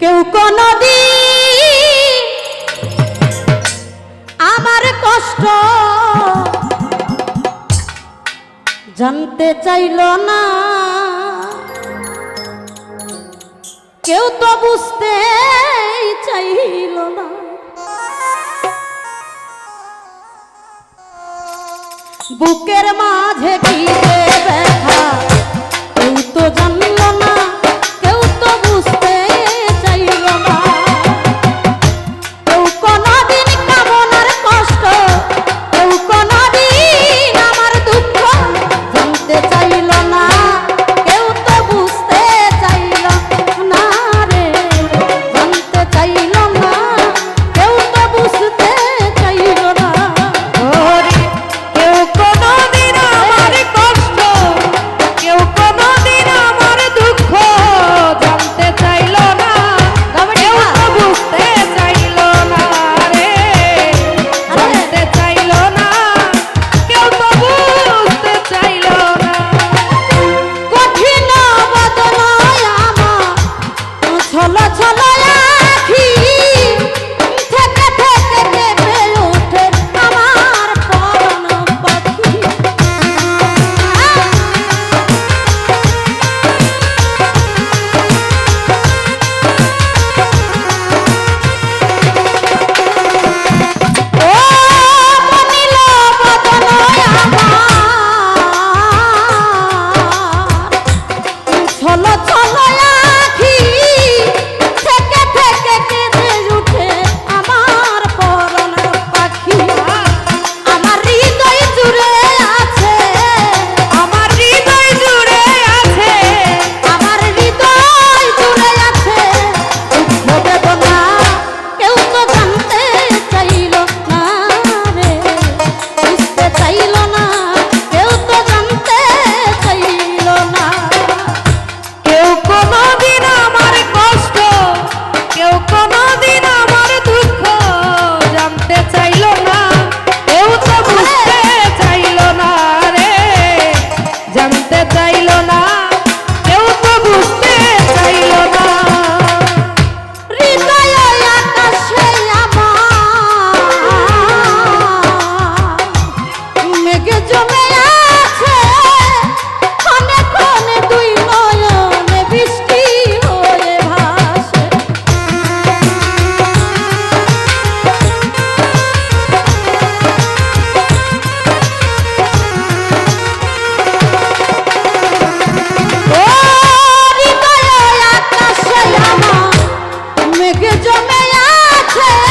কেউ কোনদিন আমার কষ্ট জানতে চাইল না। কেউ তো বুঝতে চাইল না। বুকের মাঝে কি আছে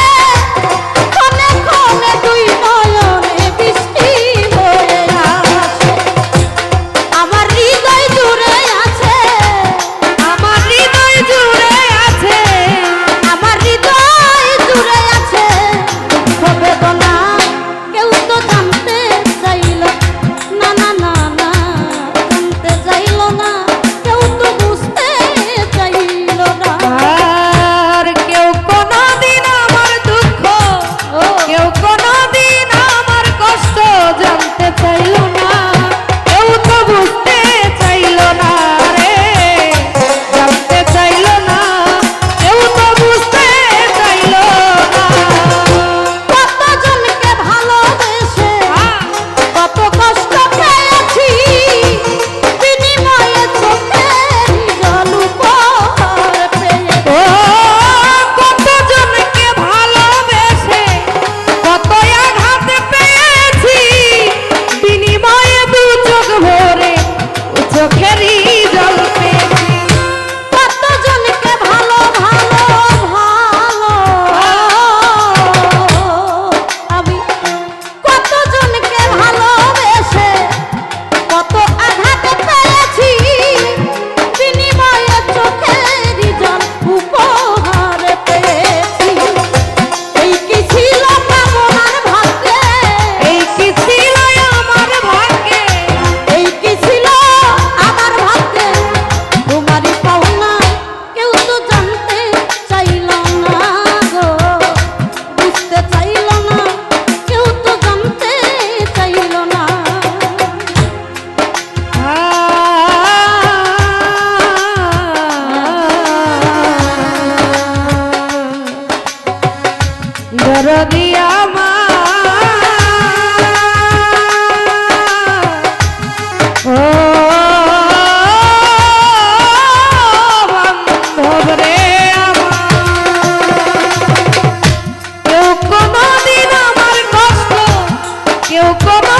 কেউ কমা